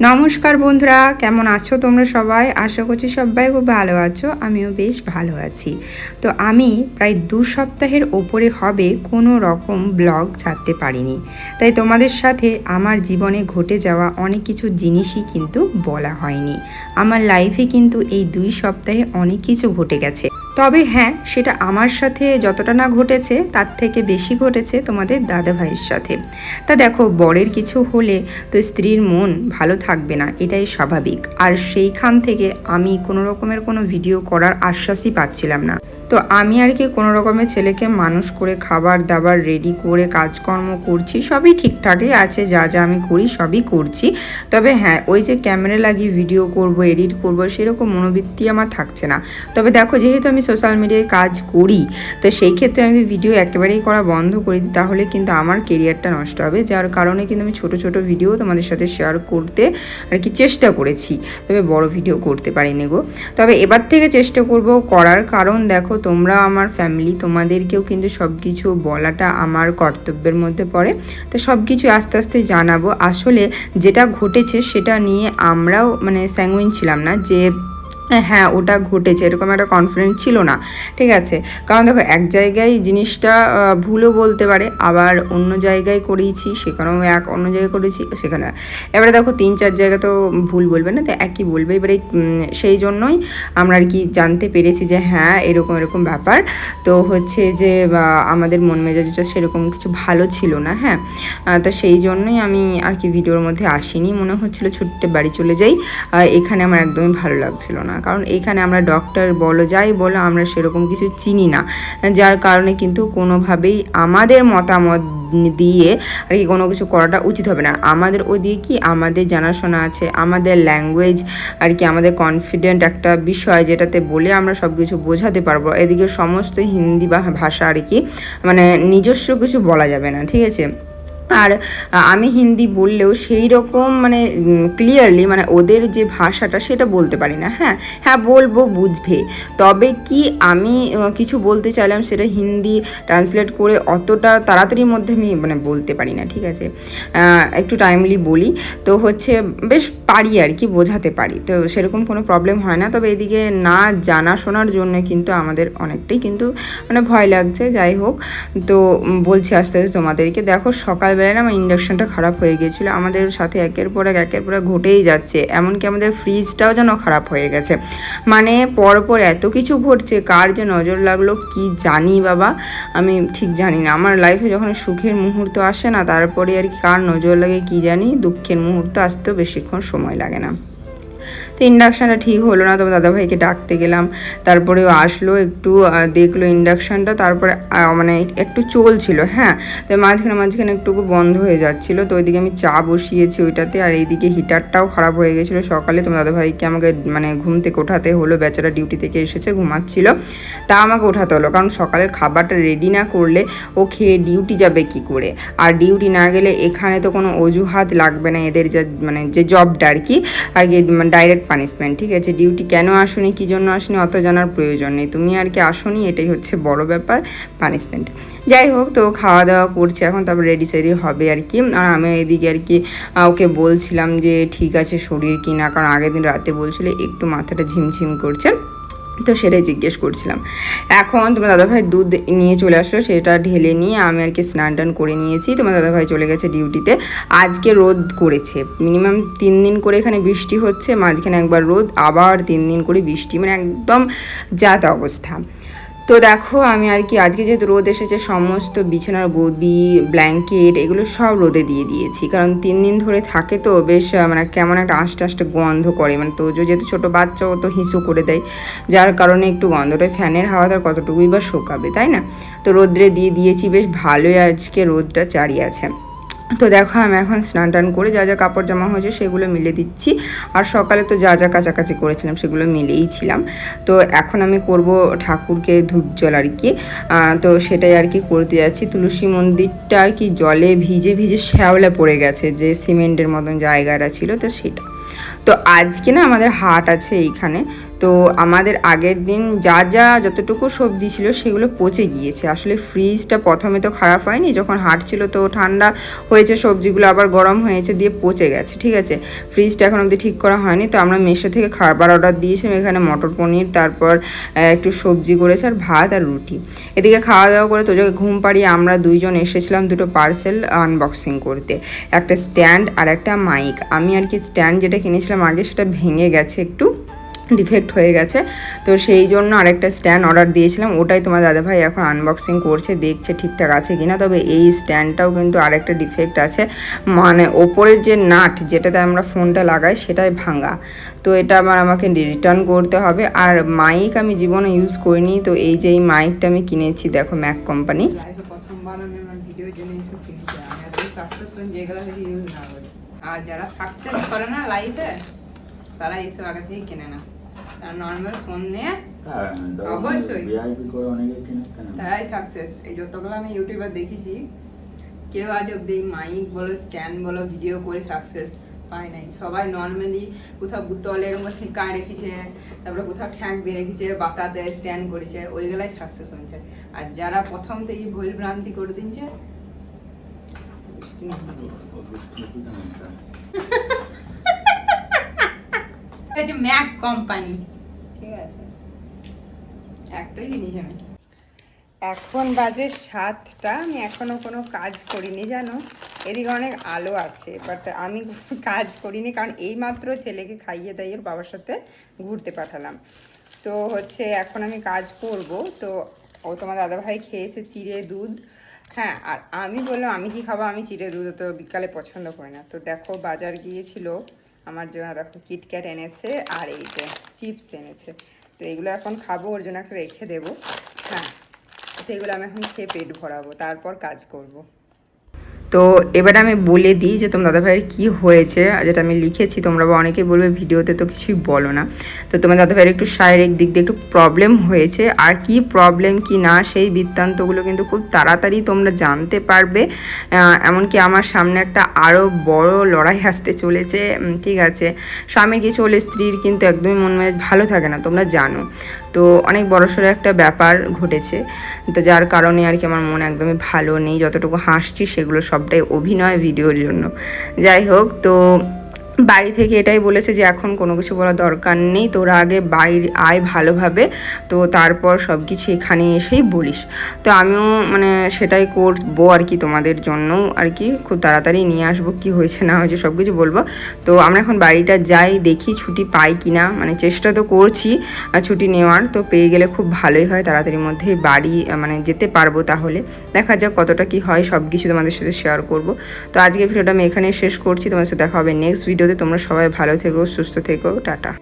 নমস্কার বন্ধুরা, কেমন আছো তোমরা সবাই? আশা করছি সবাই খুব ভালো আছো, আমিও বেশ ভালো আছি। তো আমি প্রায় দু সপ্তাহের ওপরে হবে কোনো রকম ব্লগ ছাড়তে পারিনি। তাই তোমাদের সাথে আমার জীবনে ঘটে যাওয়া অনেক কিছু জিনিসই কিন্তু বলা হয়নি। আমার লাইফে কিন্তু এই দুই সপ্তাহে অনেক কিছু ঘটে গেছে। তবে হ্যাঁ সেটা আমার সাথে যতটা না ঘটেছে, তার থেকে বেশি ঘটেছে তোমাদের দাদা ভাইয়ের সাথে। তা দেখো, বরের কিছু হলে তো স্ত্রীর মন ভালো থাকবে না, এটাই স্বাভাবিক। আর সেইখান থেকে আমি কোনো রকমের কোনো ভিডিও করার আশ্বাসই পাচ্ছিলাম না। তো আমি আর কি কোনো রকমের ছেলেকে মানুষ করে খাবার দাবার রেডি করে কাজকর্ম করছি, সবই ঠিকঠাকই আছে, যা যা আমি করি সবই করছি। তবে হ্যাঁ ওই যে ক্যামেরা লাগিয়ে ভিডিও করব এডিট করব, সেরকম মনোবৃত্তি আমার থাকছে না। তবে দেখো, যেহেতু আমি সোশ্যাল মিডিয়ায় কাজ করি, তো সেই ক্ষেত্রে আমি ভিডিও একেবারেই করা বন্ধ করে দিই, তাহলে কিন্তু আমার কেরিয়ারটা নষ্ট হবে। যার কারণে কিন্তু আমি ছোট ছোট ভিডিও তোমাদের সাথে শেয়ার করতে আর কি চেষ্টা করেছি। তবে বড় ভিডিও করতে পারিনি গো। তবে এবার থেকে চেষ্টা করব করার। কারণ দেখো তোমরা আমার ফ্যামিলি তোমাদেরকেও কিন্তু সব কিছু বলাটা আমার কর্তব্যের মধ্যে পড়ে। তো সব কিছু আস্তে আস্তে জানাব। আসলে যেটা ঘটেছে সেটা নিয়ে আমরাও মানে স্যাঙ্গুইন ছিলাম না যে হ্যাঁ ওটা ঘটেছে, এরকম একটা কনফিডেন্স ছিল না, ঠিক আছে? কারণ দেখো, এক জায়গায় জিনিসটা ভুলও বলতে পারে, আবার অন্য জায়গায় করিয়েছি সেখানেও এক অন্য জায়গায় করেছি, সেখানে এবারে দেখো, তিন চার জায়গা তো ভুল বলবে না, তো একই বলবে, এবারে সেই জন্যই আমরা আর কি জানতে পেরেছি যে হ্যাঁ এরকম এরকম ব্যাপার। তো হচ্ছে যে আমাদের মন মেজাজটা সেরকম কিছু ভালো ছিল না হ্যাঁ? তো সেই জন্যই আমি আর কি ভিডিওর মধ্যে আসিনি, মনে হচ্ছিল ছুটতে বাড়ি চলে যাই এখানে আমার একদমই ভালো লাগছিল না। কারণ এখানে আমরা ডক্টর বলো, যাই বলো, আমরা সেরকম কিছু চিনি না। যার কারণে কিন্তু কোনোভাবেই আমাদের মতামত দিয়ে আর কি কোনো কিছু করাটা উচিত হবে না। আমাদের ওদিকে কি? আমাদের জানাশোনা আছে, আমাদের ল্যাঙ্গুয়েজ আর কি আমাদের কনফিডেন্ট একটা বিষয় যেটাতে বলে আমরা সব কিছু বোঝাতে পারব। এদিকে সমস্ত হিন্দি বা ভাষা আর কি মানে নিজস্ব কিছু বলা যাবে না, ঠিক আছে? আর আমি হিন্দি বললেও সেই রকম মানে ক্লিয়ারলি মানে ওদের যে ভাষাটা সেটা বলতে পারি না হ্যাঁ? হ্যাঁ বলব, বুঝবে। তবে কি আমি কিছু বলতে চাইলাম সেটা হিন্দি ট্রান্সলেট করে অতটা তাড়াতাড়ির মধ্যে আমি মানে বলতে পারি না, ঠিক আছে? একটু টাইমলি বলি। তো হচ্ছে বেশ পারি আর কি, বোঝাতে পারি। তো সেরকম কোনো প্রবলেম হয় না। তবে এদিকে না জানা শোনার জন্য কিন্তু আমাদের অনেকটাই কিন্তু মানে ভয় লাগছে, যাই হোক। তো বলছি আস্তে আস্তে তোমাদেরকে। দেখো না আমার ইন্ডাকশানটা খারাপ হয়ে গিয়েছিল আমাদের সাথে একের পর এক, একের পর ঘটেই যাচ্ছে। এমনকি আমাদের ফ্রিজটাও যেন খারাপ হয়ে গেছে। মানে পরপর এত কিছু ঘটছে, কার যে নজর লাগল কি জানি বাবা? আমি ঠিক জানি না। আমার লাইফে যখন সুখের মুহূর্ত আসে না, তারপরে আর কি কার নজর লাগে কি জানি? দুঃখের মুহূর্ত আসতেও বেশিক্ষণ সময় লাগে না। তো ইন্ডাকশানটা ঠিক হলো না, তবে দাদাভাইকে ডাকতে গেলাম। তারপরে ও আসলো, একটু দেখল ইন্ডাকশানটা তারপরে মানে একটু চলছিল হ্যাঁ। তো মাঝখানে মাঝখানে একটু বন্ধ হয়ে যাচ্ছিল, তো ওইদিকে আমি চা বসিয়েছি ওইটাতে, আর এইদিকে হিটারটাও খারাপ হয়ে গেছিল সকালে তোমার দাদাভাইকে আমাকে মানে ঘুম থেকে ওঠাতে হলো, বেচারা ডিউটি থেকে এসেছে, ঘুমাচ্ছিল। তা আমাকে ওঠাতে হলো, কারণ সকালের খাবারটা রেডি না করলে ও খেয়ে ডিউটি যাবে কি করে? আর ডিউটি না গেলে এখানে তো কোনো অজুহাত লাগবে না, এদের যা মানে যে জবটা আর কি আর কি ডাইরেক্ট পানিশমেন্ট, ঠিক আছে? ডিউটি কেন আসনি, কী জন্য আসনি, অত জানার প্রয়োজন নেই। তুমি আর কি আসনি, এটাই হচ্ছে বড় ব্যাপার, পানিশমেন্ট। যাই হোক, তো খাওয়া দাওয়া করছে এখন, তারপর রেডি সেডি হবে আর কি। আর আমি এদিকে আর কি ওকে বলছিলাম যে, ঠিক আছে শরীর কি না, কারণ আগের দিন রাতে বলছিল, একটু মাথাটা ঝিমঝিম করছে। তো সেটাই জিজ্ঞেস করছিলাম। এখন তোমার দাদাভাই দুধ নিয়ে চলে আসলো, সেটা ঢেলে নিয়ে আমি আর কি স্নান টান করে নিয়েছি। তোমার দাদাভাই চলে গেছে ডিউটিতে। আজকে রোদ করেছে। মিনিমাম তিন দিন করে এখানে বৃষ্টি হচ্ছে, মাঝখানে একবার রোদ, আবার তিন দিন করে বৃষ্টি। মানে একদম যাতা অবস্থা। তো দেখো, আমি আর কি আজকে যেহেতু রোদ এসেছে, সমস্ত বিছানার গদি ব্ল্যাঙ্কেট এগুলো সব রোদে দিয়ে দিয়েছি। কারণ তিন দিন ধরে থাকে তো, বেশ মানে কেমন একটা আস্তে আস্তে গন্ধ করে। মানে তো যেহেতু ছোটো বাচ্চা, ও তো হিসু করে দেয়। যার কারণে একটু গন্ধটা, ফ্যানের হাওয়াটা কতটুকুই বা শোকাবে, তাই না? তো রোদ্রে দিয়ে দিয়েছি, বেশ ভালোই আজকে রোদটা চারিয়ে আছে তো দেখো আমি এখন স্নান টান করে যা যা কাপড় জামা হয়েছে সেগুলো মিলে দিচ্ছি। আর সকালে তো যা যা কাছাকাছি করেছিলাম সেগুলো মিলেই ছিলাম। তো এখন আমি করব ঠাকুরকে ধূপ জল আর কি। তো সেটাই আর কি করতে যাচ্ছি। তুলসী মন্দিরটা আর কি জলে ভিজে ভিজে শ্যাওলা পড়ে গেছে, যে সিমেন্টের মতন জায়গাটা ছিল তো সেটা। তো আজকে না আমাদের হাট আছে এইখানে। তো আমাদের আগের দিন যা যা যতটুকু সবজি ছিল সেগুলো পচে গিয়েছে। আসলে ফ্রিজটা প্রথমে তো খারাপ হয়নি, যখন হাঁটছিল তো ঠান্ডা হয়েছে, সবজিগুলো আবার গরম হয়েছে, দিয়ে পচে গেছে, ঠিক আছে? ফ্রিজটা এখন অবধি ঠিক করা হয়নি, তো আমরা মেশো থেকে খাবার অর্ডার দিয়েছিলাম, এখানে মটর পনির, তারপর একটু সবজি করেছে আর ভাত আর রুটি। এদিকে খাওয়া দাওয়া করে তোজোকে ঘুম পাড়িয়ে আমরা দুইজন এসেছিলাম দুটো পার্সেল আনবক্সিং করতে। একটা স্ট্যান্ড আর একটা মাইক আমি আর কি স্ট্যান্ড যেটা কিনেছিলাম আগে সেটা ভেঙে গেছে একটু। ডিফেক্ট হয়ে গেছে। তো সেই জন্য আরেকটা স্ট্যান্ড অর্ডার দিয়েছিলাম, ওটাই তোমার দাদাভাই এখন আনবক্সিং করছে, দেখছে ঠিকঠাক আছে কিনা। তবে এই স্ট্যান্ডটাও কিন্তু আরেকটা ডিফেক্ট আছে মানে ওপরের যে নাট যেটাতে আমরা ফোনটা লাগাই সেটাই ভাঙা তো এটা আবার আমাকে রিটার্ন করতে হবে। আর মাইক আমি জীবনে ইউজ করিনি, তো এই যে এই মাইকটা আমি কিনেছি, দেখো ম্যাক কোম্পানি আমার আর যারা সাকসেস করে না লাইফে তারা এইসব আগে থেকেই কেনে না। তারা নর্মাল ফোন নিয়ে হ্যাঁ, অবশ্যই। ভিআইপি করে অনেকে কিনে কেন তারাই সাকসেস এই যতগুলো আমি ইউটিউবার দেখেছি কেউ আজ অব্দি মাইক বলো স্ট্যান্ড বলো ভিডিও করে সাকসেস পায় নাই। সবাই নর্মালি কোথাও বুতলের মধ্যে রেখেছে তারপরে কোথাও ঠ্যাঙ্ক দিয়ে রেখেছে বাতাতে স্ট্যান্ড করেছে ওইগুলাই সাকসেস হয়েছে। আর যারা প্রথম থেকেই ভুল ভ্রান্তি করে দিচ্ছে যে ম্যাক কোম্পানি। ঠিক আছে। একটাই জিনিস আমি। এখন বাজে সাতটা আমি এখনও কোনো কাজ করিনি জানো? এদিকে অনেক আলো আছে বাট আমি কাজ করিনি কারণ এইমাত্র ছেলেকে খাইয়ে দাইয়ে বাবার সাথে ঘুরতে পাঠালাম। তো হচ্ছে এখন আমি কাজ করব তো ও তোমার দাদাভাই খেয়েছে চিড়ে দুধ। হ্যাঁ আর আমি বললাম আমি কি খাব? আমি চিড়ে দুধ তো বিকালে পছন্দ করি না। তো দেখো বাজার গিয়েছিল। আমার জন্য দেখো কিটক্যাট এনেছে আর এই যে চিপস এনেছে তো এগুলো এখন খাব, ওর জন্য একটা রেখে দেবো হ্যাঁ তো এগুলো আমি এখন খেয়ে পেট ভরাবো, তারপর কাজ করব। তো এবার আমি বলে দিই যে তোমার দাদাভাইয়ের কী হয়েছে যেটা আমি লিখেছি, তোমরা বা অনেকেই বলবে ভিডিওতে তো কিছুই বলো না। তো তোমার দাদাভাইয়ের একটু শারীরিক দিক দিয়ে একটু প্রবলেম হয়েছে, আর কি প্রবলেম কি না সেই বৃত্তান্তগুলো কিন্তু খুব তাড়াতাড়ি তোমরা জানতে পারবে। এমনকি আমার সামনে একটা আরও বড় লড়াই আসতে চলেছে ঠিক আছে। স্বামীর কিছু হলে স্ত্রীর কিন্তু একদমই মন ভালো থাকে না, তোমরা জানো। তো অনেক বড়সড় একটা ব্যাপার ঘটেছে। তো যার কারণে আর কি আমার মন একদমই ভালো নেই। যতটুকু হাসছি সেগুলো সবটাই অভিনয় ভিডিওর জন্য। যাই হোক, তো বাড়ি থেকে এটাই বলেছে যে এখন কোনো কিছু বলার দরকার নেই, তোরা আগে বাড়ির আয় ভালোভাবে। তো তারপর সব কিছু এখানে এসেই বলিস। তো আমিও মানে সেটাই করব আর কি তোমাদের জন্য আর কি। খুব তাড়াতাড়ি নিয়ে আসব কি হয়েছে না হয়েছে সব কিছু বলব। তো আমরা এখন বাড়িটা যাই, দেখি ছুটি পাই কি না। মানে চেষ্টা তো করছি ছুটি নেওয়ার। তো পেয়ে গেলে খুব ভালোই হয় তাড়াতাড়ির মধ্যে বাড়ি মানে যেতে পারব তাহলে। দেখা যাক কতটা কি হয় সব কিছু তোমাদের সাথে শেয়ার করব। তো আজকে ভিডিওটা আমি এখানে শেষ করছি। তোমাদের সাথে দেখা হবে নেক্সট ভিডিওতে তোমরা সবাই ভালো থেকো সুস্থ থেকো টাটা।